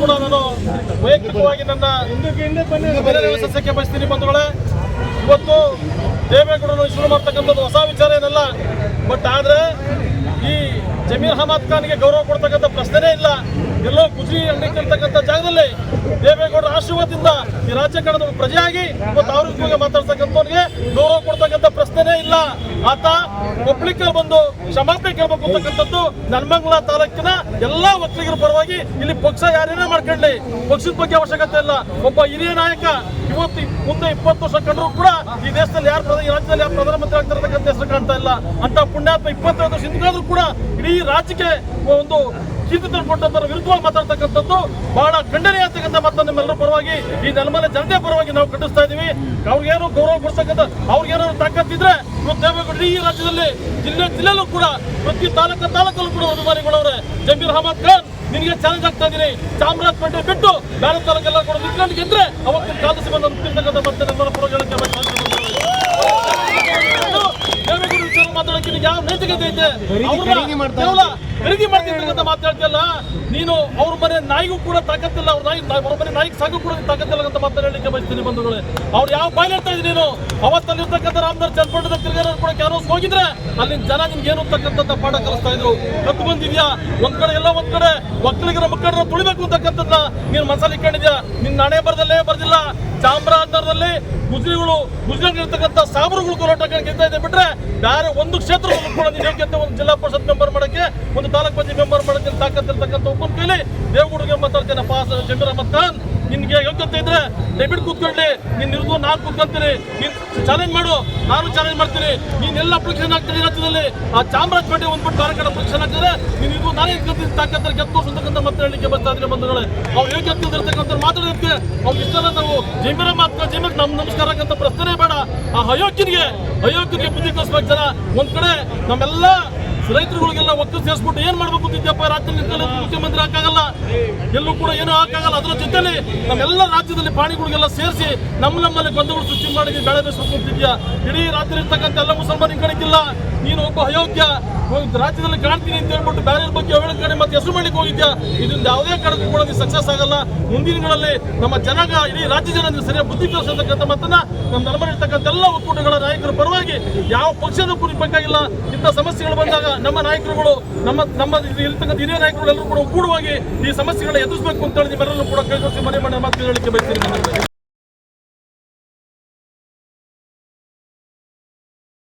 ಕೂಡ ನಾನು ವೈಯಕ್ತಿಕವಾಗಿ ನನ್ನ ಸಸ್ಯಕ್ಕೆ ಬಯಸ್ತೀನಿ ಬಂಧುಗಳೇ. ಇವತ್ತು ದೇವೇಗೌಡರು ಶುರು ಮಾಡ್ತಕ್ಕಂಥದ್ದು ಹೊಸ ವಿಚಾರ ಏನಲ್ಲ, ಬಟ್ ಆದ್ರೆ ಈ ಜಮೀರ್ ಅಹಮದ್ ಖಾನ್ಗೆ ಗೌರವ ಕೊಡ್ತಕ್ಕಂಥ ಪ್ರಶ್ನೆನೇ ಇಲ್ಲ. ಎಲ್ಲೋ ಖುಷಿ ಅಂಗಡಿರ್ತಕ್ಕಂಥ ಜಾಗದಲ್ಲಿ ದೇವೇಗೌಡರ ಆಶೀರ್ವಾದದಿಂದ ಈ ರಾಜ್ಯ ಕಣದ ಪ್ರಜೆಯಾಗಿ ಇವತ್ತು ಅವ್ರ ಮಾತಾಡ್ತಕ್ಕಂಥವ್ರಿಗೆ ಗೌರವ ಕೊಡ್ತಕ್ಕಂಥ ಪ್ರಶ್ನೆನೇ ಇಲ್ಲ. ಆತ ಪಬ್ಲಿಕ್ ಬಂದು ಕ್ಷಮಾಪಣೆ ಕೇಳಬೇಕು ಅಂತಕ್ಕಂಥದ್ದು ನನ್ಮಂಗಲ ತಾಲೂಕಿನ ಎಲ್ಲಾ ವಕೀಲರ ಪರವಾಗಿ ಇಲ್ಲಿ ಪಕ್ಷ ಯಾರೇನೇ ಮಾಡ್ಕೊಳ್ಳಿ. ಪಕ್ಷದ ಬಗ್ಗೆ ಅವಶ್ಯಕತೆ ಇಲ್ಲ. ಒಬ್ಬ ಹಿರಿಯ ನಾಯಕ ಇವತ್ತು ಮುಂದೆ ಇಪ್ಪತ್ತು ವರ್ಷ ಕಂಡ್ರು ಕೂಡ ಈ ದೇಶದಲ್ಲಿ ಯಾರು ರಾಜ್ಯದಲ್ಲಿ ಯಾರು ಪ್ರಧಾನಮಂತ್ರಿ ಆಗ್ತಿರತಕ್ಕಂಥ ಹೆಸರು ಕಾಣ್ತಾ ಇಲ್ಲ. ಅಂತ ಪುಣ್ಯಾತ್ಮ ಇಪ್ಪತ್ತೈದು ವರ್ಷ ಕೂಡ ಇಡೀ ರಾಜ್ಯಕ್ಕೆ ಒಂದು ಕೀರ್ತಿ ಕೊಟ್ಟಂತರ ವಿರುದ್ಧವಾಗಿ ಮಾತಾಡ್ತಕ್ಕಂಥದ್ದು ಬಹಳ ಖಂಡನೀಯ ಅಂತಕ್ಕಂಥ ಮಾತನ್ನು ನಿಮ್ಮೆಲ್ಲರ ಪರವಾಗಿ ಈ ನೆಲಮಲೆ ಜನತೆ ಪರವಾಗಿ ನಾವು ಖಂಡಿಸ್ತಾ ಇದೀವಿ ಅವ್ರಿಗೇನು ಗೌರವ ಕೊಡ್ತಕ್ಕಂಥ ಅವ್ರಿಗೇನಾದ್ರು ತಾಕತ್ತಿದ್ರೆ ಇವತ್ತು ಈ ರಾಜ್ಯದಲ್ಲಿ ಜಿಲ್ಲೆ ಜಿಲ್ಲೆಲ್ಲೂ ಕೂಡ, ಪ್ರತಿ ತಾಲೂಕು ತಾಲೂಕಲ್ಲೂ ಕೂಡ ಅಭಿಮಾನಿಗಳವ್ರೆ ಜಮೀರ್ ಅಹಮದ್ ಖಾನ್ ನಿನಗೆ ಚಾಲೆಂಜ್ ಆಗ್ತಾ ಇದೀನಿ ಚಾಮರಾಜಪೇಟೆ ಬಿಟ್ಟು ಬೇರೆ ತಾಲೂಕೆಲ್ಲ ಕೂಡ ನಿಂತ್ಕೊಂಡು ಗೆದ್ರೆ ಅವತ್ತಿನ ಬಂದು ಅಂತಿರ್ತಕ್ಕಂಥ ಮತ್ತೆ ನಮ್ಮ ಪರವಾಗಿ ದೇವೇಗೌಡ ವಿಚಾರ ಮಾತಾಡಕ್ಕೆ ನಿನಗೆ ಯಾವ ನೈತಿಕತೆ ಐತೆ ಖರೀದಿ ಮಾಡ್ತಿರ್ತಕ್ಕಂಥ ಮಾತಾಡ್ತಿಲ್ಲ ನೀನು ಅವ್ರ ಮನೆ ನಾಯಿಗೂ ಕೂಡ ತಾಕತ್ತಿಲ್ಲ. ಅವ್ರ ನಾಯಿ ಅವ್ರ ಮನೆ ನಾಯಿಗೆ ಸಾಕು ಕೂಡ ತಾಕತ್ತಿಲ್ಲ ಅಂತ ಮಾತಾಡಲಿಕ್ಕೆ ಬಯಸ್ತೀನಿ ಬಂಧುಗಳೇ. ಅವ್ರು ಯಾವ ಬಾಯ್ಲಿರ್ತಾ ಇದ್ದೀನಿ ನೀನು? ಅವತ್ತಲ್ಲಿರ್ತಕ್ಕಂಥ ರಾಮದಾರ್ ಚನ್ಪಟ್ಟದ ತಿರುಗಾರ ಕೂಡ ಯಾರೋ ಹೋಗಿದ್ರೆ ಅಲ್ಲಿನ ಜನ ನಿನ್ಗೆ ಏನು ಅಂತಕ್ಕಂಥ ಪಾಠ ಕಲಿಸ್ತಾ ಇದ್ರು? ಕತ್ತು ಬಂದಿದ್ಯಾ ಒಂದ್ ಕಡೆ ಎಲ್ಲ ಒಂದ್ ಕಡೆ. ಒಕ್ಕಲಿಗರ ಮಕ್ಕಳನ್ನ ತುಳಿಬೇಕು ಅಂತಕ್ಕಂಥದ್ದ ನೀನು ಮನಸ್ಸಲ್ಲಿ ಇಟ್ಕೊಂಡಿದ್ಯಾ ನಿನ್ನ ಹಣೆ ಬರದಲ್ಲೇ ಬರ್ದಿಲ್ಲ. ಚಾಮರಾಜನಗರದಲ್ಲಿ ಗುಜರಿಗಳು ಇರ್ತಕ್ಕಂಥ ಸಾಬರುಗಳು ಹೋರಾಟ ಗೆದ್ದ ಇದೆ ಬೇರೆ ಒಂದು ಕ್ಷೇತ್ರವನ್ನು ನೀವು ಒಂದು ಜಿಲ್ಲಾ ಪರಿಷತ್ ಮೆಂಬರ್ ಮಾಡಕ್ಕೆ ಒಂದು ತಾಲೂಕ್ ಪಂಚಾಯತ್ ಮೆಂಬರ್ ಮಾಡಕ್ಕೆ ತಾಕತ್ತಿರ್ತಕ್ಕಂಥ ಒಬ್ಬನ ಕೈಲಿ ದೇವಗುಡಿಗೆ ಮಾತಾಡ್ತೇನೆ ಪಾಸ್ ಜಮೀರ್ ಅಹಮದ್ ಖಾನ್ ನಿನ್ಗೆ ಯೋಗ್ಯತೆ ಇದ್ರೆ ಡೆಬಿಟ್ ಕೂತ್ಕೊಳ್ಳಿ ನೀನ್ ಇರ್ದು ನಾನು ಕೂತ್ಕೊಂತೀನಿ. ನೀನ್ ಚಾಲೆಂಜ್ ಮಾಡು, ನಾನು ಚಾಲೆಂಜ್ ಮಾಡ್ತೀನಿ. ನೀನ್ ಎಲ್ಲ ಅಪ್ಲಿಕೇಶನ್ ಆಗ್ತೀನಿ ರಾಜ್ಯದಲ್ಲಿ ಆ ಚಾಮರಾಜಪೇಟೆ ಒಂದ್ಬಿಟ್ಟು ಬೇರೆ ಕಡೆ ಅಪ್ಲಿಕೇಶನ್ ಹಾಕಿದ್ರೆ ನೀನ್ ಇದು ನಾನೇ ಇಟ್ಕೊತೀನಿ ತಾಕತ್ತರ ಗೆದ್ದು ಮತ್ತೆ ಹೇಳಲಿಕ್ಕೆ ಬರ್ತಾ ಇದ್ರೆ ಬಂಧುಗಳೇ. ಅವ್ರು ಹೇಗೆ ಗೆದ್ದಿರ್ತಕ್ಕಂಥ ಮಾತಾಡಿರ್ತೀವಿ ಇಷ್ಟಲ್ಲ ನಾವು. ಜಮೀರ ಮಾತ್ರ ಜಮೀರ್ ನಮ್ ನಮಸ್ಕಾರ ಅಂತ ಪ್ರಶ್ನೆ ಬೇಡ. ಆ ಅಯೋಗ್ಯನಿಗೆ ಅಯೋಗ್ಯನಿಗೆ ಬುದ್ಧಿ ಕಲಿಸ್ಬೇಕು ಜನ. ಒಂದ್ ಕಡೆ ನಮ್ಮೆಲ್ಲ ರೈತರುಗಳಿಗೆಲ್ಲ ಒತ್ತು ಸೇರಿಸ್ಬಿಟ್ಟು ಏನ್ ಮಾಡ್ಬೇಕು ರಾಜ್ಯದಲ್ಲಿ ನಿಂತ್ಕೊಂಡು ಮುಖ್ಯಮಂತ್ರಿ ಹಾಕಾಗಲ್ಲ. ಎಲ್ಲೂ ಕೂಡ ಏನೂ ಹಾಕಾಗಲ್ಲ. ಅದರ ಜೊತೆಲಿ ನಮ್ಮೆಲ್ಲ ರಾಜ್ಯದಲ್ಲಿ ಪ್ರಾಣಿಗಳಿಗೆಲ್ಲ ಸೇರಿಸಿ ನಮ್ಮ ನಮ್ಮಲ್ಲಿ ಗೊಂದಗಳು ಸೃಷ್ಟಿ ಮಾಡಿ ಬೆಳೆ ಬೆಳೆಸ್ಬೇಕು ಅಂತಿದ್ಯಾ ಇಡೀ ರಾಜ್ಯದಲ್ಲಿ ಇರ್ತಕ್ಕಂಥ ಎಲ್ಲ ಮುಸಲ್ಮಾನ ಕಣಕ್ಕಿಲ್ಲ ನೀನು ಒಬ್ಬ ಅಯೋಗ್ಯ. ರಾಜ್ಯದಲ್ಲಿ ಕಾಣ್ತೀನಿ ಅಂತ ಹೇಳ್ಬಿಟ್ಟು ಬೇರೆ ಬಗ್ಗೆ ಅವಳ ಕಡೆ ಮತ್ತೆ ಹೆಸರು ಮಾಡ್ಲಿಕ್ಕೆ ಹೋಗಿದ್ಯಾ? ಇದರಿಂದ ಯಾವುದೇ ಕಾರಣಕ್ಕೂ ಕೂಡ ನೀವು ಸಕ್ಸಸ್ ಆಗಲ್ಲ. ಮುಂದಿನಗಳಲ್ಲಿ ದಿನಗಳಲ್ಲಿ ನಮ್ಮ ಜನಾಂಗ, ಇಡೀ ರಾಜ್ಯ ಜನ ಸರಿಯಾಗಿ ಬುದ್ಧಿ ಕಲಿಸತಕ್ಕಂಥ ಮತ್ತನ್ನ ನಮ್ಮ ನಮ್ಮಲ್ಲಿರ್ತಕ್ಕಂಥ ಎಲ್ಲ ಒಕ್ಕೂಟಗಳ ನಾಯಕರ ಪರವಾಗಿ ಯಾವ ಪಕ್ಷದ ಕುರಿಬೇಕಾಗಿಲ್ಲ ಇಂಥ ಸಮಸ್ಯೆಗಳು ಬಂದಾಗ ನಮ್ಮ ನಾಯಕರುಗಳು, ನಮ್ಮ ನಮ್ಮ ಇರ್ತಕ್ಕಂಥ ಹಿರಿಯ ನಾಯಕರುಗಳೆಲ್ಲರೂ ಕೂಡ ಒಗ್ಗೂಡುವಾಗಿ ಈ ಸಮಸ್ಯೆಗಳನ್ನ ಎದುರಿಸಬೇಕು ಅಂತ ಹೇಳಿ ನಿಮ್ಮೆಲ್ಲರೂ ಕೂಡ ಕೈ ಮನೆ ಮನೆ ಮಾತು ಹೇಳಲಿಕ್ಕೆ ಬಯಸ್ತೀನಿ.